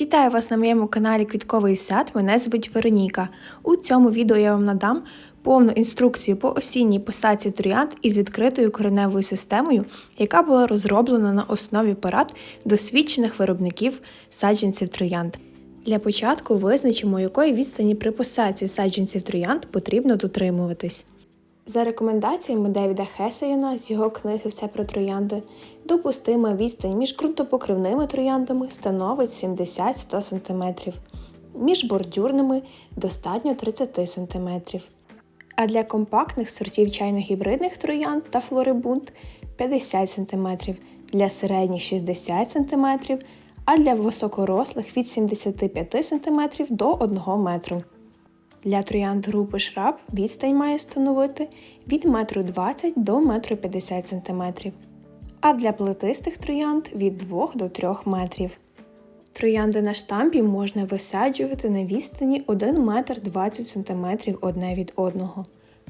Вітаю вас на моєму каналі Квітковий сад. Мене звуть Вероніка. У цьому відео я вам надам повну інструкцію по осінній посадці троянд із відкритою кореневою системою, яка була розроблена на основі порад досвідчених виробників саджанців троянд. Для початку визначимо, якої відстані при посадці саджанців троянд потрібно дотримуватись. За рекомендаціями Девіда Хесеєна з його книги Все про троянди, допустима відстань між ґрунтопокривними трояндами становить 70-100 см, між бордюрними достатньо 30 см. А для компактних сортів чайно-гібридних троянд та флорибунд 50 см, для середніх 60 см, а для високорослих від 75 см до 1 метру. Для троянд групи шраб відстань має становити від 1,20 м до 1,50 см, а для плетистих троянд від 2 до 3 метрів. Троянди на штампі можна висаджувати на відстані 1 метр 20 см одне від одного,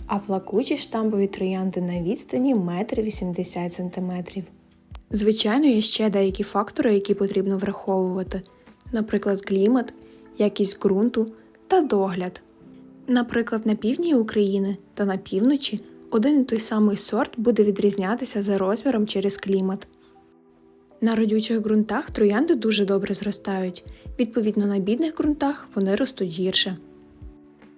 а плакучі штампові троянди на відстані 1,80 см. Звичайно, є ще деякі фактори, які потрібно враховувати, наприклад, клімат, якість ґрунту та догляд. Наприклад, на півдні України та на півночі один і той самий сорт буде відрізнятися за розміром через клімат. На родючих ґрунтах троянди дуже добре зростають, відповідно на бідних ґрунтах вони ростуть гірше.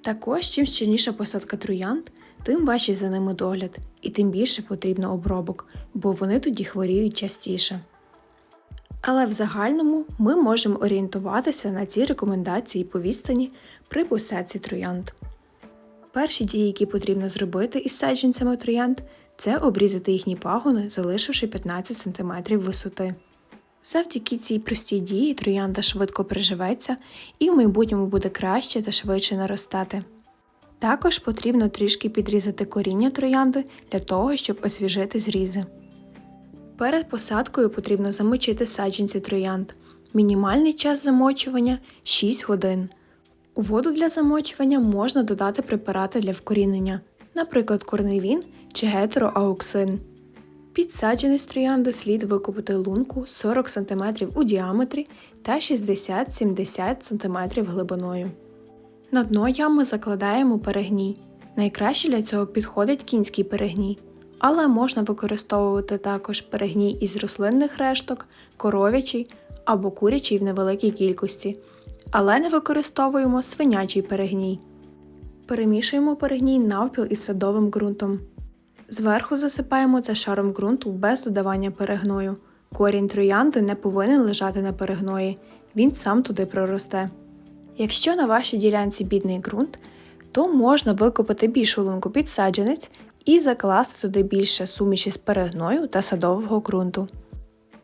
Також, чим щільніша посадка троянд, тим важчий за ними догляд, і тим більше потрібно обробок, бо вони тоді хворіють частіше. Але в загальному ми можемо орієнтуватися на ці рекомендації по відстані при посадці троянд. Перші дії, які потрібно зробити із саджанцями троянд, це обрізати їхні пагони, залишивши 15 см висоти. Завдяки цій простій дії троянда швидко приживеться і в майбутньому буде краще та швидше наростати. Також потрібно трішки підрізати коріння троянди для того, щоб освіжити зрізи. Перед посадкою потрібно замочити саджанці троянд. Мінімальний час замочування 6 годин. У воду для замочування можна додати препарати для вкорінення, наприклад, корневін чи гетероауксин. Під саджанець троянди слід викопати лунку 40 см у діаметрі та 60-70 см глибиною. На дно ями закладаємо перегній. Найкраще для цього підходить кінський перегній, але можна використовувати також перегній із рослинних решток, коров'ячий або курячий в невеликій кількості, але не використовуємо свинячий перегній. Перемішуємо перегній навпіл із садовим ґрунтом. Зверху засипаємо це шаром ґрунту без додавання перегною. Корінь троянди не повинен лежати на перегної, він сам туди проросте. Якщо на вашій ділянці бідний ґрунт, то можна викопати більшу лунку під саджанець і закласти туди більше суміші з перегною та садового ґрунту.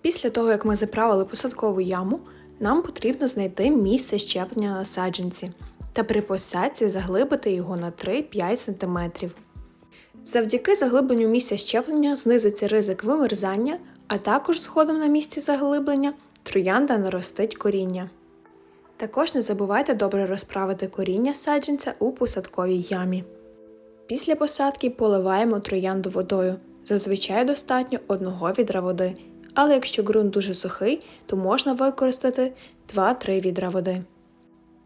Після того, як ми заправили посадкову яму, нам потрібно знайти місце щеплення на саджанці та при посадці заглибити його на 3-5 см. Завдяки заглибленню місця щеплення знизиться ризик вимерзання, а також згодом на місці заглиблення троянда наростить коріння. Також не забувайте добре розправити коріння саджанця у посадковій ямі. Після посадки поливаємо троянду водою. Зазвичай достатньо одного відра води, але якщо ґрунт дуже сухий, то можна використати 2-3 відра води.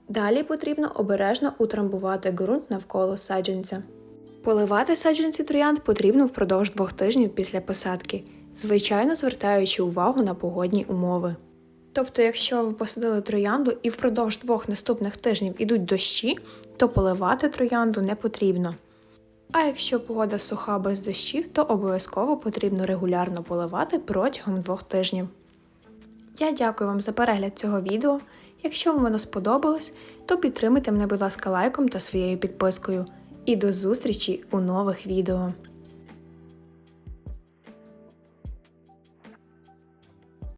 Далі потрібно обережно утрамбувати ґрунт навколо саджанця. Поливати саджанці троянд потрібно впродовж двох тижнів після посадки, звичайно звертаючи увагу на погодні умови. Тобто, якщо ви посадили троянду і впродовж двох наступних тижнів ідуть дощі, то поливати троянду не потрібно. А якщо погода суха без дощів, то обов'язково потрібно регулярно поливати протягом двох тижнів. Я дякую вам за перегляд цього відео. Якщо вам воно сподобалось, то підтримайте мене, будь ласка, лайком та своєю підпискою. І до зустрічі у нових відео!